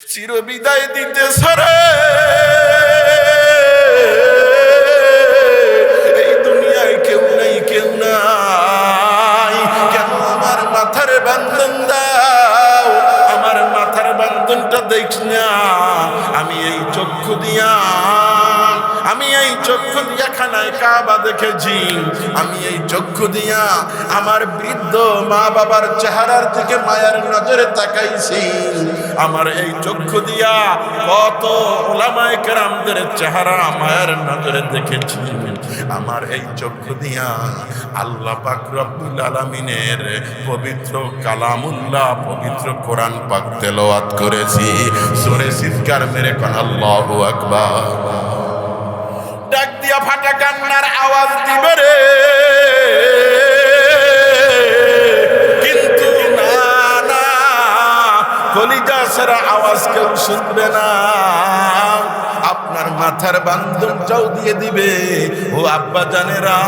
চির বিদায় দিতে সরে। এই দুনিয়ায় কেউ নাই কেউ নাই। কেন আমার মাথার বান্ধন দাও? আমার মাথার বান্ধনটা দেখ না। আমি এই চক্ষু দিয়া আমি এই চক্ষু দিয়া খানায় কাবা দেখেছি। আমি এই চক্ষু দিয়া আমার বৃদ্ধ মা বাবার চেহারার দিকে মায়ার নজরে তাকাইছি। আমার এই চক্ষু দিয়া কত ওলামায় কেরামদের চেহারা মায়ের নজরে দেখেছি। আমার এই চক্ষু দিয়া আল্লাহ পাক রব্বুল আলামিনের পবিত্র কালামুল্লাহ, পবিত্র কোরআন পাক তেলাওয়াত করেছি। সরে চিৎকার মেরে কোন, আল্লাহু আকবার। ফাটা কান্নার আওয়াজ দিবে রে। কিন্তু না না আওয়াজ কেউ শুনবে না। আপনার মাথার বান্ধনটাও দিয়ে দিবে। ও আব্বা জানেরা,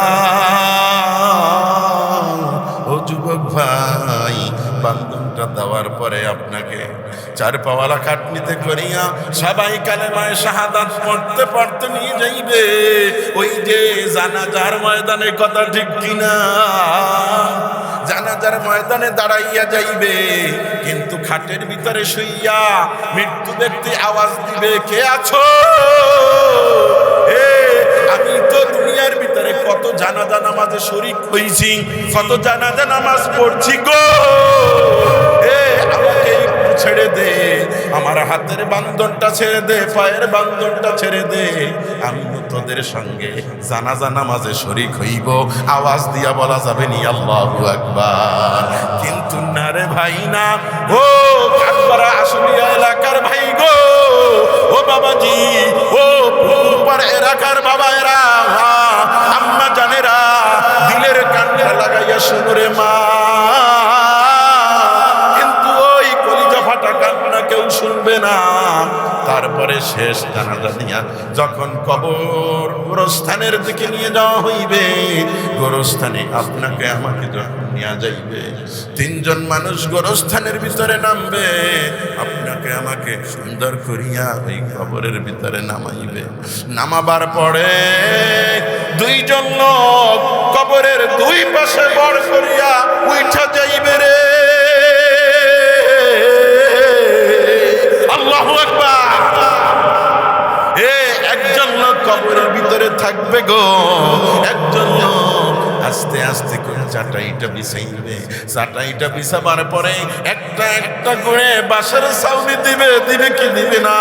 ও যুবক ভাই বান্ধনটা দেওয়ার পরে আপনাকে চার পাওয়ালা খাটনিতে করিয়া সবাই কালেমায় শাহাদাত পড়তে পড়তে নিয়ে যাইবে। ওই যে জানাজার ময়দানে কথা ঠিক কিনা? জানাজার ময়দানে দাঁড়াইয়া যাইবে, কিন্তু খাটের ভিতরে শুইয়া মৃত্যু ব্যক্তি আওয়াজ দিবে, কে আছো? আমি তো দুনিয়ার ভিতরে কত জানাজা নামাজে শরিক হইছি, কত জানাজা নামাজ পড়ছি গো। ছেড়ে দে। আমার হাতের বান্ধনটা ছেড়ে দে, পায়ের বান্ধনটা ছেড়ে দে। আমি তোদের সঙ্গে জানাজা নামাজে শরিক হইব। আওয়াজ দিয়া বলা যাবে নি, আল্লাহু আকবার। কিন্তু না রে ভাই না, ও কাঠপাড়া আশুলিয়া এলাকার ভাই গো। ও বাবাজি, ও এলাকার বাবা এরা শেষ জানাজা দিয়া যখন কবর গোরস্থানের দিকে নিয়ে যাওয়া হইবে, গোরস্থানে আপনাকে আমাকে নিয়ে যাইবে, তিনজন মানুষ গোরস্থানের ভিতরে নামবে, আপনাকে আমাকে সুন্দর করিয়া ওই কবরের ভিতরে নামাইবে। নামাবার পরে দুইজন লোক কবরের দুই পাশে বড় করিয়া উঠা যাইবে রে। আল্লাহ কবরের ভিতরে থাকবে গো। একজন লোক আস্তে আস্তে করে চাটাইটা বিছাইবে। চাটাইটা বিছাবার পরে একটা একটা করে বাসার সাউনি দিবে দিবে কি দিবে না?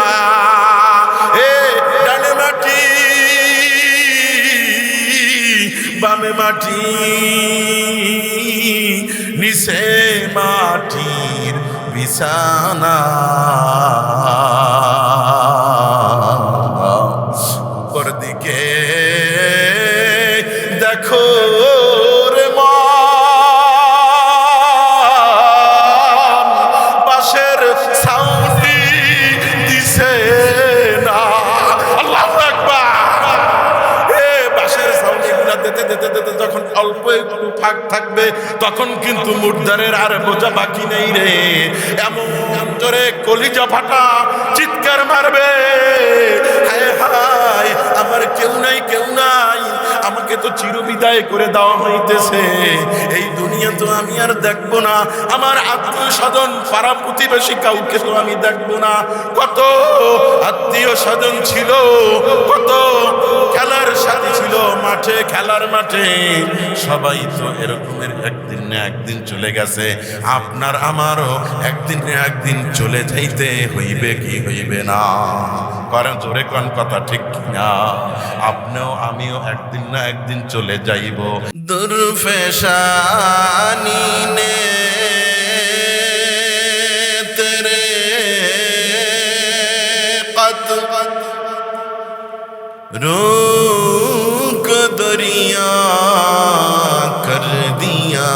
এ, ডানে মাটি, বামে মাটি, নিচে মাটির বিছানা। ফাঁক থাকবে, তখন কিন্তু মুর্দারের আর বোঝা বাকি নেই রে। এমন জোরে কলিজা ফাটা চিৎকার মারবে। হায় হায়, আমার কেউ নাই কেউ নাই। আমাকে তো চিরবিদায় করে দেওয়া হইতেছে। এই দুনিয়া তো আমি আর দেখব না। আমার আত্মীয় স্বজন পাড়া প্রতিবেশী কাউকে তো আমি দেখব না। কত আত্মীয় স্বজন ছিল, কত খেলার সাথী ছিল, মাঠে, খেলার মাঠে। সবাই তো এরকমের একদিন না একদিন চলে গেছে। আপনার আমারও একদিন না একদিন চলে যাইতে হইবে কি হইবে না। কারণ জোরে কোন কথা ঠিক না আপনিও আমিও একদিন না একদিন চলে যাইব। দুর্ফেশানি নে তেরে কত। রোক দরিয়া কর দিয়া।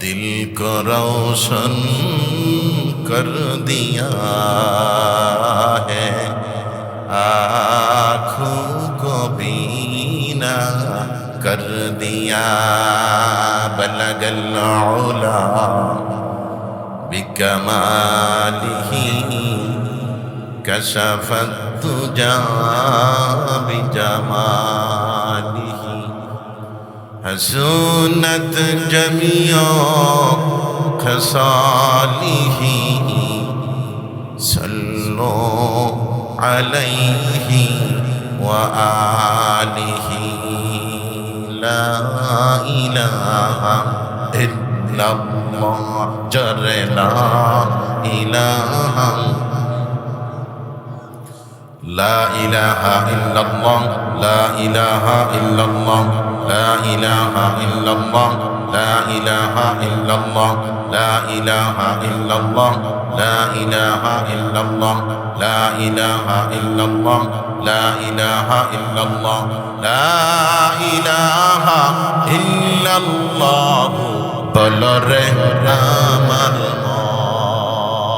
দিল করো कर दिया है आँखों को बीना कर दिया बलग लौला बिकमाली कशफत तुजा बिजमाली हसूनत जमियों خصاله صلوا عليه وآله. لا إله إلا الله. جر لا إله. لا إله إلا الله. لا إله إلا الله. لا إله إلا الله. لا إله إلا الله لا إله إلا الله لا إله إلا الله لا إله إلا الله لا إله إلا الله لا إله إلا الله বলরে আমার মন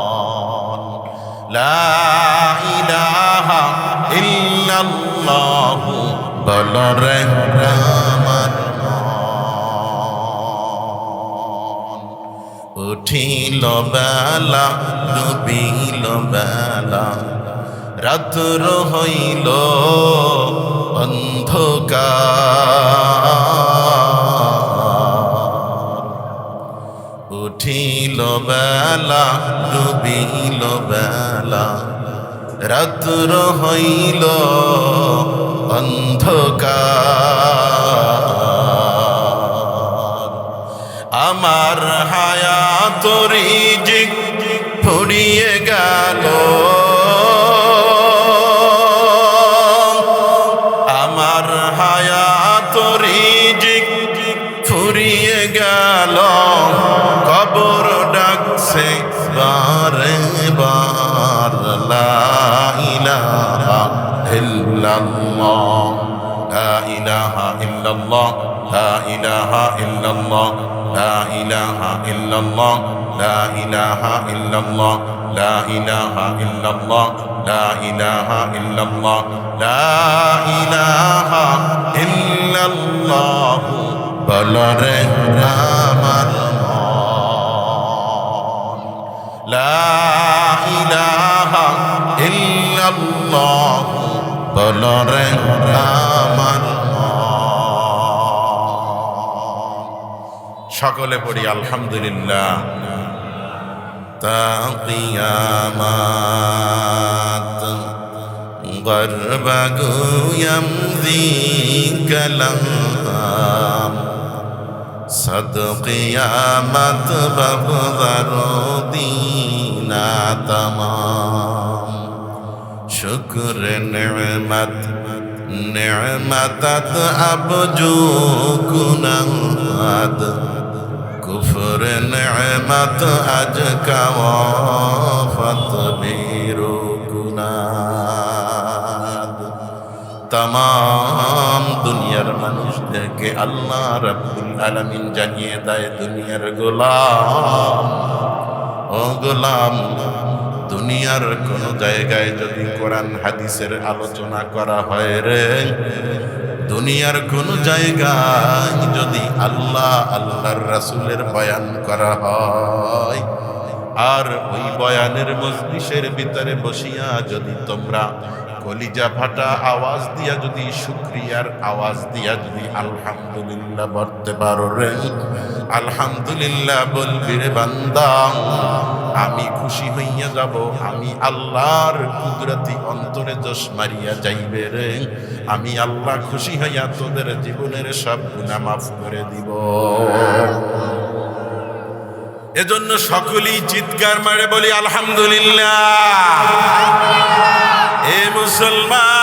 লা ইলাহা ইল্লাল্লাহ বলরে উঠিল বেলা ডুবিল বেলা। রাত্র হইল অন্ধকার। উঠিল বেলা ডুবিল বেলা। রাত্র হইল অন্ধকার। আমার হায়াতরি জিক ফুরিয়ে গেল। আমার হায়াতরি জিক ফুরিয়ে গেল। কবর ডাকছে, বারে বার লা ইলাহা ইল্লাল্লাহ, লা ইলাহা ইল্লাল্লাহ। لا إله إلا الله. لا إله إلا الله. لا إله إلا الله. لا إله إلا الله. لا إله إلا الله. بل আমার لا إله إلا الله. بل আমার সকলে পড়ি আলহামদুলিল্লাহ তা কিয়ামাত গর্বাগু يمضي كلام صد قیامت بغضر دینا تمام شکر نعمت نعمتت اب جو کناد کفر نعمت اج کا وافت بیرو کناد তাম দুনিয়ার মানুষদেরকে আল্লাহ রাব্বুল আলামিন জানিয়ে দেয় দুনিয়ার গোলাম ও গোলাম দুনিয়ার কোন জায়গায় যদি কোরআন হাদিসের আলোচনা করা হয় রে দুনিয়ার কোন জায়গায় যদি আল্লাহ আল্লাহর রাসুলের বয়ান করা হয়, আর ওই বয়ানের মজলিসের ভিতরে বসিয়া যদি তোমরা কলিজা ফাটা আওয়াজ দিয়া যদি শুক্রিয়ার আওয়াজ দিয়া যদি আলহামদুলিল্লাহ বলতে পারো রে। আলহামদুলিল্লাহ বলবি রে বান্দা, আমি খুশি হইয়া যাব, আমি আল্লাহর কুদরতি অন্তরে জোশ মারিয়া যাইবে রে। আমি আল্লাহ খুশি হইয়া তোদের জীবনের সব গুণা মাফ করে দিব। এজন্য সকলেই চিৎকার মারে বলি, আলহামদুলিল্লাহ। মুসলমান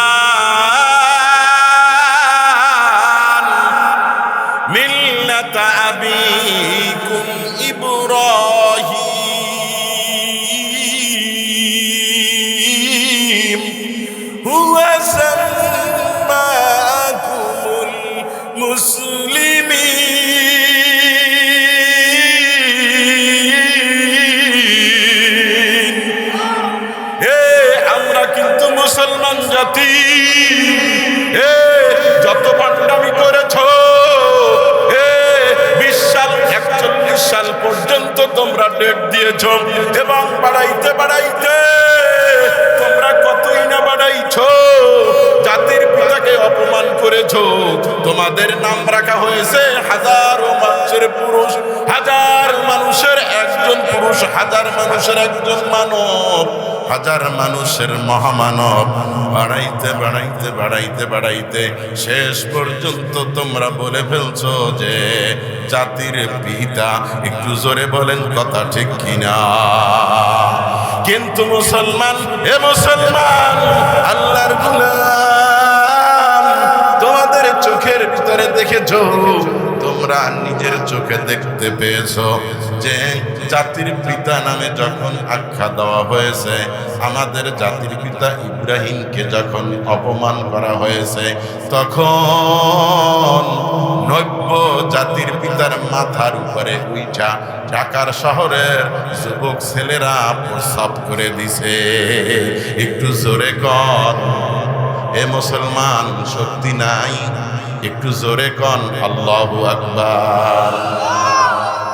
মুসলমান জাতি, এ, যত পাণ্ডামি করেছ, এ, বিশ সাল, একচল্লিশ সাল পর্যন্ত তোমরা ডেট দিয়েছ। এবং বাড়াইতে বাড়াইতে তোমরা কতই না বাড়াইছ? জাতির পিতাকে অপমান করেছ। তোমাদের নাম রাখা হয়েছে হাজারো মানুষের পুরুষ, হাজার মানুষের একজন পুরুষ, হাজার মানুষের একজন মানব। হাজার মানুষের মহামানব। বাড়াইতে বাড়াইতে বাড়াইতে বাড়াইতে শেষ পর্যন্ত তোমরা বলে ফেলছো যে জাতির পিতা একটু জোরে বলেন কথা ঠিক কিনা। কিন্তু মুসলমান, এ মুসলমান, আল্লাহর তোমাদের চোখের ভিতরে দেখেছ, তোমরা নিজের চোখে দেখতে পেয়েছ। যে জাতির পিতা নামে যখন আখ্যা দেওয়া হয়েছে, আমাদের জাতির পিতা ইব্রাহিমকে যখন অপমান করা হয়েছে, তখন নব্য জাতির পিতার মাথার উপরে উইঠা ঢাকার শহরের যুবক ছেলেরা প্রস্রাব করে দিছে। একটু জোরে কর এ মুসলমান শক্তি নাই? একটু জোরে কন, আল্লাহ আকবার।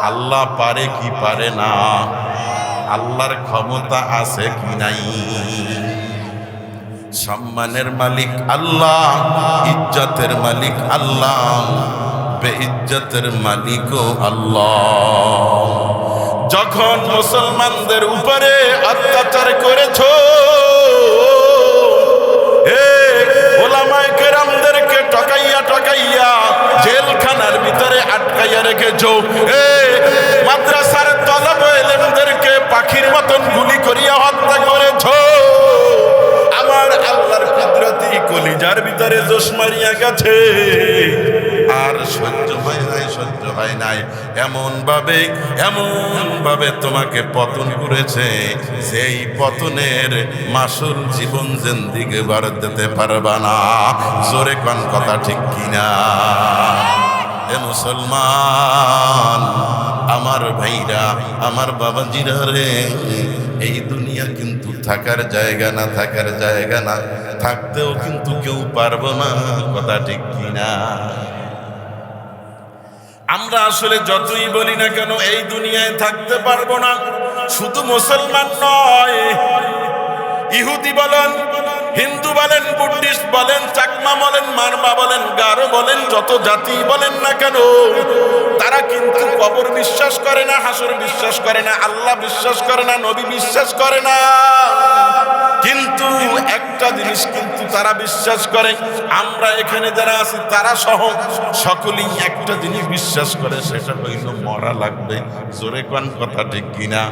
আল্লাহ পারে কি পারে না? আল্লাহর ক্ষমতা আছে কি নাই? সম্মানের মালিক আল্লাহ, ইজ্জতের মালিক আল্লাহ, বেইজ্জতের মালিকও আল্লাহ। যখন মুসলমানদের উপরে অত্যাচার করেছ ওলামায়ে কেরামদেরকে জেলখানার ভিতরে আটকাইয়া রেখেছো এলেমদেরকে পাখির মতন গুলি করিয়া হত্যা করেছ। আমার আল্লাহর কুদরতি কলিজার ভিতরে জোশ মারিয়া গেছে। আর সহ্য হয় নাই, সহ্য হয় নাই। এমন ভাবে এমন ভাবে তোমাকে পতন করেছে সেই পতনের মাসুল জীবন জেন্দিকে বার দিতে পারবা না। জোরে কন কথা ঠিক কিনা? এ মুসলমান আমার ভাইরা, আমার বাবাজিরা রে, এই দুনিয়া কিন্তু থাকার জায়গা না, থাকার জায়গা না, থাকতেও কিন্তু কেউ পারব না, কথা ঠিক কিনা? আমরা আসলে যতই বলি না কেন, এই দুনিয়ায় থাকতে পারব না, শুধু মুসলমান নয়। ইহুদি বলেন হিন্দু বলেন, বুদ্ধিস্ট বলেন, চাকমা বলেন, মারমা বলেন, গারো বলেন, যত জাতি বলেন না কেন, তারা কিন্তু কবর বিশ্বাস করে না, হাসর বিশ্বাস করে না, আল্লাহ বিশ্বাস করে না, নবী বিশ্বাস করে না। কিন্তু একটা জিনিস কিন্তু তারা বিশ্বাস করে, আমরা এখানে যারা আছি, তারা সহ সকলেই একটা জিনিস বিশ্বাস করে, সেটা হইল মরা লাগবে। জোরে কোন কথা ঠিক কিনা?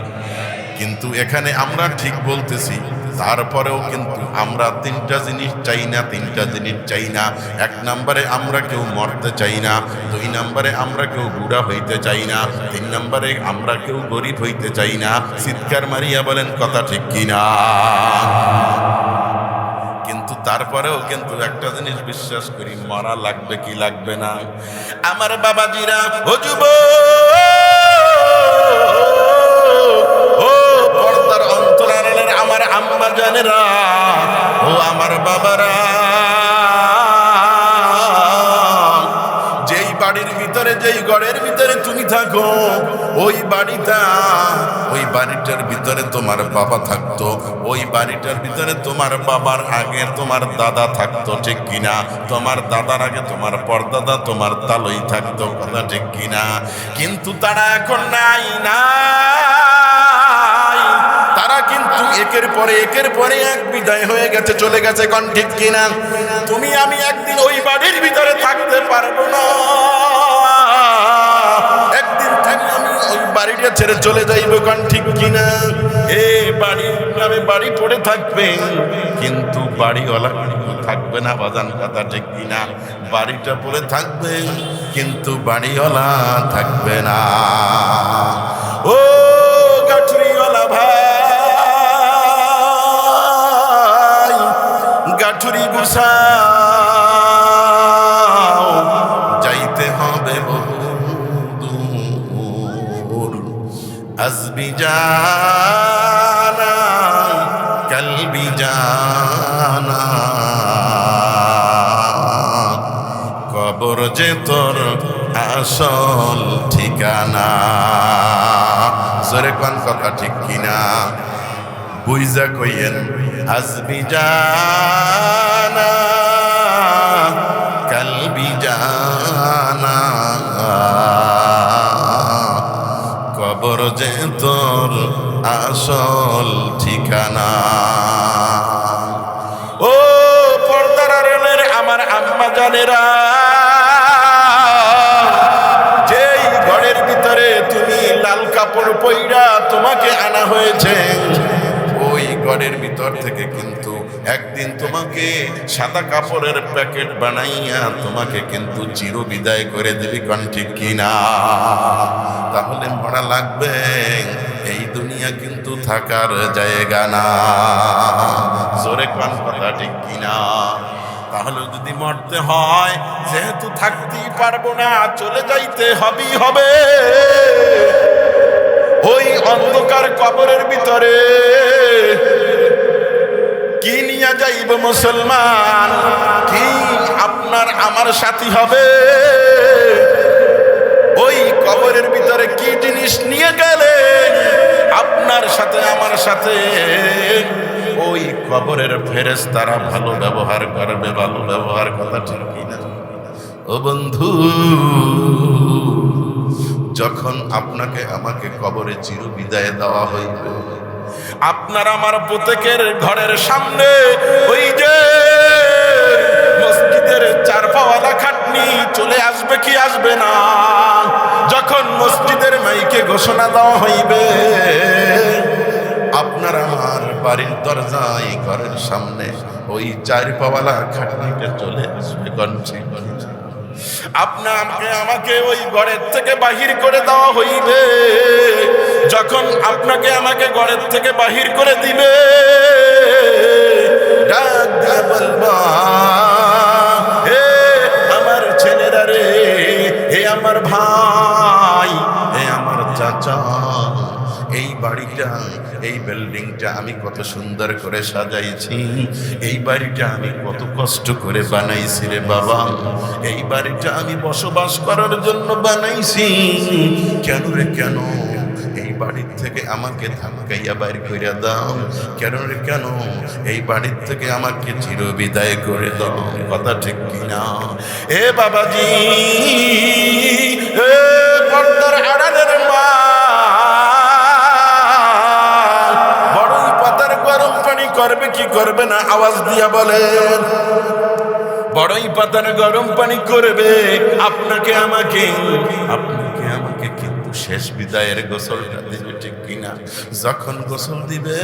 কিন্তু এখানে আমরা ঠিক বলতেছি তারপরেও কিন্তু আমরা তিনটা জিনিস চাই না, তিনটা জিনিস চাই না। এক নম্বরে আমরা কেউ মরতে চাই না, দুই নম্বরে আমরা কেউ বুড়া হইতে চাই না, তিন নম্বরে আমরা কেউ গরিব হইতে চাই না। চিৎকার মারিয়া বলেন, কথা ঠিক কিনা কিন্তু তারপরেও কিন্তু একটা জিনিস বিশ্বাস করি, মরা লাগবে কি লাগবে না। আমার বাবাজিরা, ও আম্মা জানেরা ও আমার বাবারা। যেই বাড়ির ভিতরে, যেই ঘরের ভিতরে তুমি থাকো, ওই বাড়িটা, ওই বাড়িটার ভিতরে তোমার বাবা থাকতো। ওই বাড়িটার ভিতরে তোমার বাবার আগে তোমার দাদা থাকতো, ঠিক কিনা? তোমার দাদার আগে তোমার পরদাদা, তোমার তালই থাকতো, কথা ঠিক কিনা? কিন্তু তারা এখন নাই নাই। একের পরে একের পরে এক বিদায় হয়ে গেছে, চলে গেছে কন ঠিক কিনা? তুমি আমি একদিন ওই বাড়ির ভিতরে থাকতে পারব না। একদিন তুমি আমি ওই বাড়িটা ছেড়ে চলে যাইব কন ঠিক কিনা? এ বাড়ির নামে বাড়ি পড়ে থাকবে, কিন্তু বাড়িওয়ালা থাকবে না, বাজান কথা ঠিক কিনা? বাড়িটা পড়ে থাকবে, কিন্তু বাড়িওয়ালা থাকবে না। ও গুছাও যাইতে হবে বহু দূর আসবি জানা, কলবি জানা। কবর যে তোর আসল ঠিকানা, জোরে কোন কথা ঠিক কিনা? বুইজা কইয়েন হাসবি জানা, কালবি জানা। কবর যে তোর আসল ঠিকানা। ও পর্দার আড়ালের আমার আম্মা জানেরা, যেই ঘরের ভিতরে তুমি লাল কাপড় পইরা তোমাকে আনা হয়েছে ঘরের ভিতর থেকে কিন্তু একদিন তোমাকে সাদা কাপড়ের প্যাকেট বানাইয়া তোমাকে কিন্তু চির বিদায় করে দিবি কন ঠিক কিনা তাহলে মরা লাগবে, এই দুনিয়া কিন্তু থাকার জায়গা না। জোরে কন কথা ঠিক কিনা তাহলে যদি মরতে হয়, যেহেতু থাকতেই পারব না, চলে যাইতে হবেই হবে। ওই অন্ধকার কবরের ভিতরে কি নিয়ে যাইব মুসলমান? কি আপনার আমার সাথী হবে। ওই কবরের ভিতরে কি জিনিস নিয়ে গেলে? আপনার সাথে, আমার সাথে। ওই কবরের ফেরেস তারা ভালো ব্যবহার করবে, ভালো ব্যবহার কথা ঠিক কিনা? ও বন্ধু, যখন আপনাকে আমাকে কবরে চির বিদায় দেওয়া হইবে আপনার আমার প্রত্যেকের ঘরের সামনে ওই যে মসজিদের চার পাওয়ালা খাটনি চলে আসবে কি আসবে না? যখন মসজিদের মাইকে ঘোষণা দেওয়া হইবে, আপনার আমার বাড়ির দরজায় ঘরের সামনে ওই চার পাওয়ালা খাটনিটা চলে আসবে কণ্ঠে আপনাকে, আমাকে ওই ঘরের থেকে বাহির করে দেওয়া হইবে। যখন আপনাকে আমাকে ঘরের থেকে বাহির করে দিবে, ডাক হে আমার ছেলেরা রে, হে আমার ভাই, হে আমার চাচা, এই বাড়িটা, এই বিল্ডিংটা আমি কত সুন্দর করে সাজাইছি, এই বাড়িটা আমি কত কষ্ট করে বানাইছি রে বাবা, এই বাড়িটা আমি বসবাস করার জন্য বানাইছি। কেন রে, কেন? বাড়ির থেকে আমাকে ধামকাইয়া বাইর করে দাও। কেন রে, কেন? এই বাড়ির থেকে আমাকে চির বিদায় করে দাও। কথা ঠিক কিনা? এ বাবাজি, এ পর্দার মা। বড়ই পাতার গরম পানি করবে, কি করবে না? আওয়াজ দিয়া বলেন বড়ই পাতার গরম পানি করবে, আপনাকে আমাকে কিন্তু শেষ বিদায়ের গোসলটা দিবে ঠিক কিনা? যখন গোসল দিবে,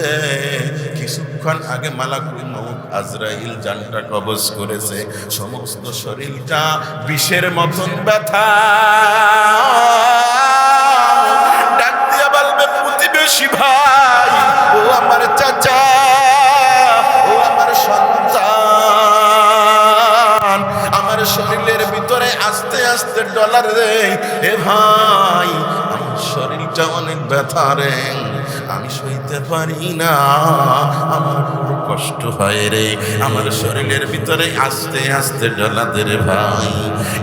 কিছুক্ষণ আগে মালাকুল মৌত আজরাইল জানটা কবজ করেছে। সমস্ত শরীরটা বিষের মতন ব্যথা। ডাক দিয়া বলবে, প্রতিবেশী ভাই, ও আমার চাচা, ও আমার সন্তান, আমার শরীরের ভিতরে আস্তে আস্তে ডলার রে এ ভাই আমার অনেক ব্যথা রে। আমি সইতে পারি না। আমার কষ্ট হয় রে। আমার শরীরের ভিতরে আস্তে আস্তে ডলাদের রে ভাই।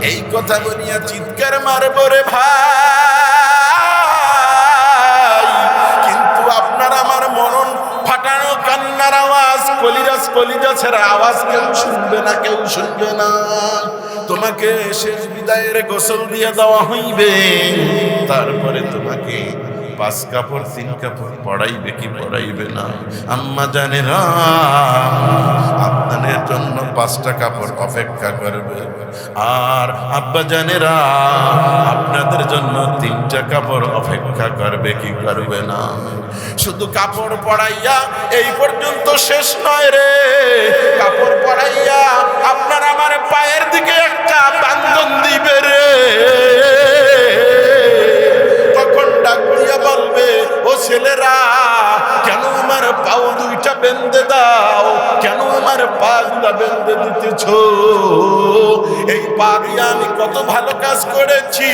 এই কথা বলিয়া চিৎকার মারবো রে ভাই। কিন্তু আপনার আমার মরণ ফাটানো কান্নার আওয়াজ কলিরাজ ছাড়া আওয়াজ কেউ শুনবে না, কেউ শুনবে না। তোমাকে শেষ বিদায়ের গোসল দিয়ে দেওয়া হইবে। তারপরে তোমাকে পাঁচ কাপড়, তিন কাপড় পড়াইবে কি পড়াইবে না? আম্মা জানে না আপনাদের জন্য পাঁচটা কাপড় অপেক্ষা করবে। আর আব্বা জানেরা আপনাদের জন্য তিনটা কাপড় অপেক্ষা করবে, কি করবে না? শুধু কাপড় পড়াইয়া এই পর্যন্ত শেষ নয় রে। কাপড় পড়াইয়া আপনার আমার পায়ের দিকে একটা বান্ধন দিবে রে। তখন ডাক দিয়া বলবে, ও ছেলেরা দুইটা বেঁধে দাও। কেন আমার পাগুলা বেঁধে দিতেছ? এই পা দিয়ে আমি কত ভালো কাজ করেছি।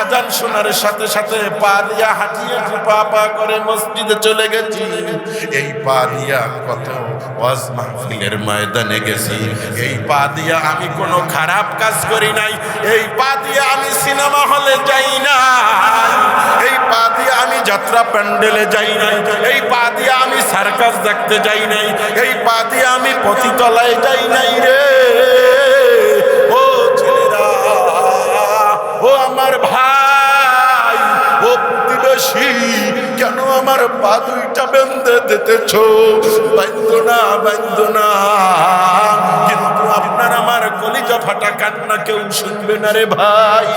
আজান শোনার সাথে সাথে পা দিয়া হাঁটিয়ে পা পা করে মসজিদে চলে গেছি। এই পা দিয়া কত ওয়াজ ময়দানে গেছি। এই পা দিয়া আমি কোনো খারাপ কাজ করি নাই। এই পা দিয়ে আমি সিনেমা হলে যাই না এই পা দিয়ে আমি যাত্রা প্যান্ডেলে যাই নাই, এই পা দিয়ে আমি সার্কাস দেখতে যাই নাই, এই পা দিয়ে আমি পতিতলায় যাই নাই রে। ও ছেলেরা, ও আমার ভাই, ও প্রতিবেশী, কেন আমার পা দুইটা বেঁধে দিতেছ? বাইন্দ না। ফাটা কান্না কেউ শুনবে না রে ভাই।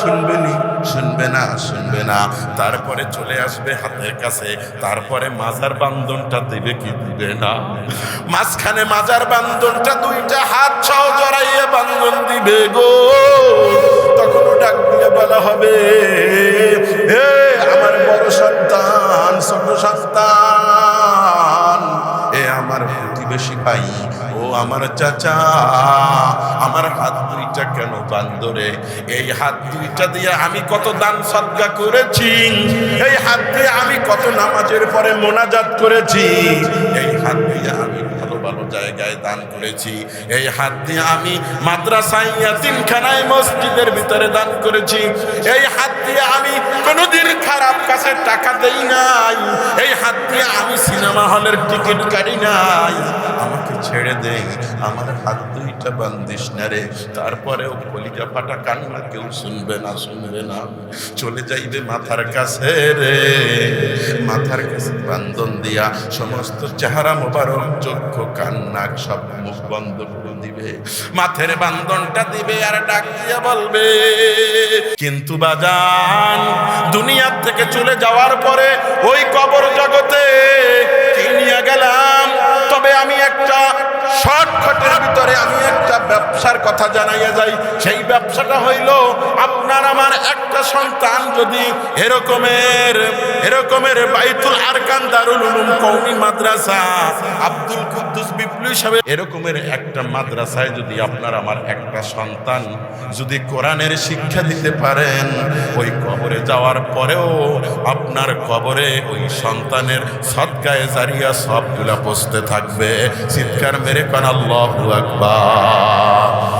শুনবে নি শুনবে না শুনবে না। তারপরে চলে আসবে হাতের কাছে। তারপরে মাজার বান্ধনটা দেবে কি দিবে না? মাঝখানে মাজার বান্ধনটা দুইটা হাত সহ জড়াইয়ে বান্ধন দিবে গো। তখন ডাক দিয়ে বলা হবে হে আমার বড় সন্তান, ছোট সন্তান, এ আমার প্রতিবেশী ভাই আমার চাচা, আমার হাত দুইটা কেন বান্দরে এই হাত দুইটা দিয়ে আমি কত দান সদ্গা করেছি, এই হাত দিয়ে আমি কত নামাজের পরে মোনাজাত করেছি, এই হাত দিয়ে আমি ভালো ভালো জায়গায় দান করেছি, এই হাত দিয়ে আমি মাদ্রাসায় তিনখানায় মসজিদের ভিতরে দান করেছি, এই হাত দিয়ে আমি কোনোদিন খারাপ কাছে টাকা দেই নাই, এই হাত দিয়ে আমি সিনেমা হলের টিকিট কাটি নাই আমাকে ছেড়ে দে। আমার হাত দুইটা বান্দিস না রে। তারপরেও কলিজা ফাটা কান্না কেউ শুনবে না শুনবে না। চলে যাইবে মাথার কাছে রে। মাথার কাছে বান্ধন দিয়া সমস্ত চেহারা মোবারক, চক্ষু কান্নাক সব মুখ বন্ধ করে দিবে। মাথের বান্ধনটা দিবে আর ডাক দিয়ে বলবে, কিন্তু বাজান, দুনিয়ার থেকে চলে যাওয়ার পরে ওই কবর போராட்டத்தை ভিতরে আমি একটা ব্যবসার কথা জানাইয়া যাই। সেই ব্যবসাটা হইল, আপনার আমার একটা সন্তান যদি এরকমের এরকমের বাইতুল আরকান দারুল উলুম কওমি মাদ্রাসা, আব্দুল কুদ্দুস বিপ্লবী সাহেব, এরকমের একটা মাদ্রাসায় যদি আপনার আমার একটা সন্তান যদি কোরআনের শিক্ষা দিতে পারেন, ওই কবরে যাওয়ার পরেও আপনার কবরে ওই সন্তানের সৎগায়ে জারিয়া সবগুলা বসতে থাকবে। চিৎকার মেরে কান, আল্লাহু আকবার।